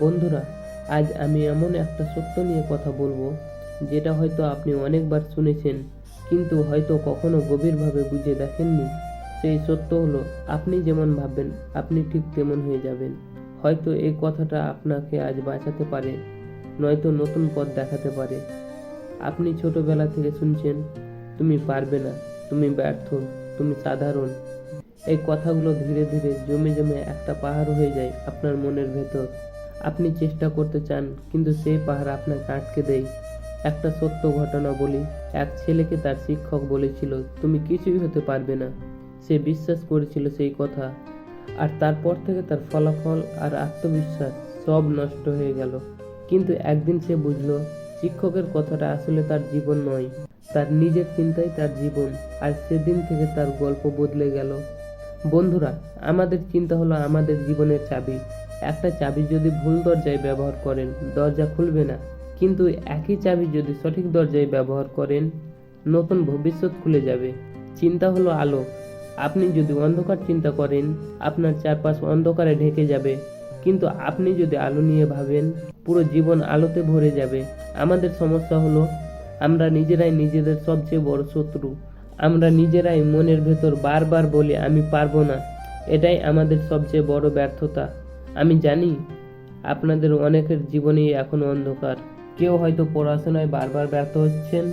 বন্ধুরা, আজ আমি এমন একটা সত্য নিয়ে কথা বলব, যেটা হয়তো আপনি অনেকবার শুনেছেন, কিন্তু হয়তো কখনো গভীরভাবে বুঝে দেখেননি। সেই সত্য হলো, আপনি যেমন ভাববেন, আপনি ঠিক তেমন হয়ে যাবেন। হয়তো এই কথাটা আপনাকে আজ বাঁচাতে পারে, নয়তো নতুন পথ দেখাতে পারে। আপনি ছোটবেলা থেকে শুনছেন, তুমি পারবে না, তুমি ব্যর্থ, তুমি সাধারণ। এই কথাগুলো ধীরে ধীরে জমে জমে একটা পাহাড় হয়ে যায় আপনার মনের ভেতর। আপনি চেষ্টা করতে চান, কিন্তু সেই পাহাড় আপনাকে আটকে দেয়। একটা সত্য ঘটনা বলি, এক ছেলেকে তার শিক্ষক বলেছিল, তুমি কিছুই হতে পারবে না। সে বিশ্বাস করেছিল সেই কথা। আর তারপর থেকে তার ফলাফল আর আত্মবিশ্বাস সব নষ্ট হয়ে গেল। কিন্তু একদিন সে বুঝলো, শিক্ষকের কথাটা আসলে তার জীবন নয়, তার নিজের চিন্তাই তার জীবন, আর সেদিন থেকে তার গল্প বদলে গেল। বন্ধুরা, আমাদের চিন্তা হলো আমাদের জীবনের চাবি। একটা চাবি যদি ভুল দরজায় ব্যবহার করেন, দরজা খুলবে না। কিন্তু একই চাবি যদি সঠিক দরজায় ব্যবহার করেন, নতুন ভবিষ্যৎ খুলে যাবে। চিন্তা হলো আলো। আপনি যদি অন্ধকার চিন্তা করেন, আপনার চারপাশ অন্ধকারে ঢেকে যাবে। কিন্তু আপনি যদি আলো নিয়ে ভাবেন, পুরো জীবন আলোতে ভরে যাবে। আমাদের সমস্যা হলো, আমরা নিজেরাই নিজেদের সবচেয়ে বড় শত্রু। আমরা নিজেরাই মনের ভেতর বারবার বলি, আমি পারব না। এটাই আমাদের সবচেয়ে বড় ব্যর্থতা। আমি জানি আপনাদের অনেকের জীবনেই এখন অন্ধকার। কেউ হয়তো পড়াশোনায় বারবার ব্যর্থ হচ্ছেন,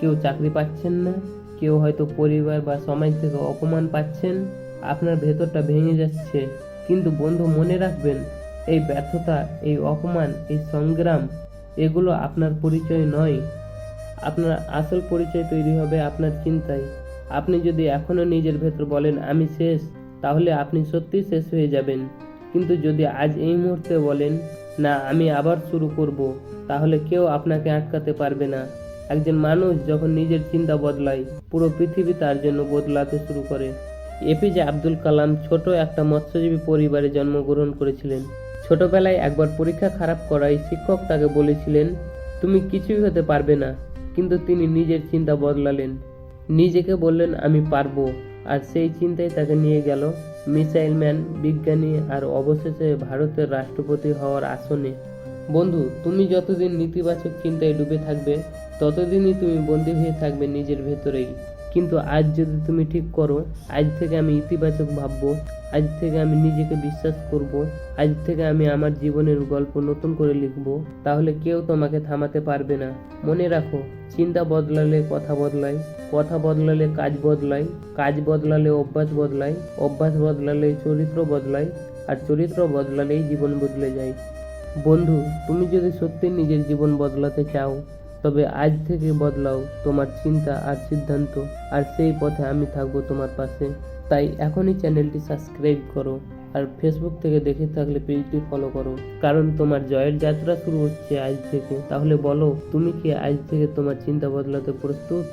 কেউ চাকরি পাচ্ছেন না, কেউ হয়তো পরিবার বা সমাজ থেকে অপমান পাচ্ছেন, আপনার ভেতরটা ভেঙে যাচ্ছে। কিন্তু বন্ধু, মনে রাখবেন, এই ব্যর্থতা, এই অপমান, এই সংগ্রাম, এগুলো আপনার পরিচয় নয়। আপনার আসল পরিচয় তৈরি হবে আপনার চিন্তায়। আপনি যদি এখনও নিজের ভেতর বলেন, আমি শেষ, তাহলে আপনি সত্যিই শেষ হয়ে যাবেন। কিন্তু যদি আজ এই মুহূর্তে বলেন, না, আমি আবার শুরু করব, তাহলে কেউ আপনাকে আটকাতে পারবে না। একজন মানুষ যখন নিজের চিন্তা বদলায়, পুরো পৃথিবী তার জন্য বদলাতে শুরু করে। এপিজে আব্দুল কালাম ছোট একটা মৎস্যজীবী পরিবারে জন্মগ্রহণ করেছিলেন। ছোটবেলায় একবার পরীক্ষা খারাপ করায় শিক্ষক তাকে বলেছিলেন, তুমি কিছুই হতে পারবে না। কিন্তু তিনি নিজের চিন্তা বদলালেন। নিজেকে বললেন, আমি পারব। আর সেই চিন্তাই তাকে নিয়ে গেল মিসাইল ম্যান, বিজ্ঞানী আর অবশেষে ভারতের রাষ্ট্রপতি হওয়ার আসনে। বন্ধু, তুমি যতদিন নেতিবাচক চিন্তায় ডুবে থাকবে, ততদিনই তুমি বন্দী হয়ে থাকবে নিজের ভেতরেই। কিন্তু আজ যদি তুমি ঠিক করো, আজ থেকে আমি ইতিবাচক ভাববো, আজ থেকে আমি নিজেকে বিশ্বাস করব, আজ থেকে আমি আমার জীবনের গল্প নতুন করে লিখব, তাহলে কেউ তোমাকে থামাতে পারবে না। মনে রাখো, চিন্তা বদলালে কথা বদলায়, কথা বদলালে কাজ বদলায়, কাজ বদলালে অভ্যাস বদলায়, অভ্যাস বদলালে চরিত্র বদলায়, আর চরিত্র বদলালেই জীবন বদলে যায়। বন্ধু, তুমি যদি সত্যি নিজের জীবন বদলাতে চাও তবে আজ থেকে বদলাও তোমার চিন্তা আর সিদ্ধান্ত, আর সেই পথে আমি থাকব তোমার পাশে। তাই এখনই চ্যানেলটি সাবস্ক্রাইব করো, আর ফেসবুক থেকে দেখে থাকলে পেজটি ফলো করো। কারণ তোমার জয়ের যাত্রা শুরু হচ্ছে আজ থেকে। তাহলে বলো, তুমি কি আজ থেকে তোমার চিন্তা বদলাতে প্রস্তুত?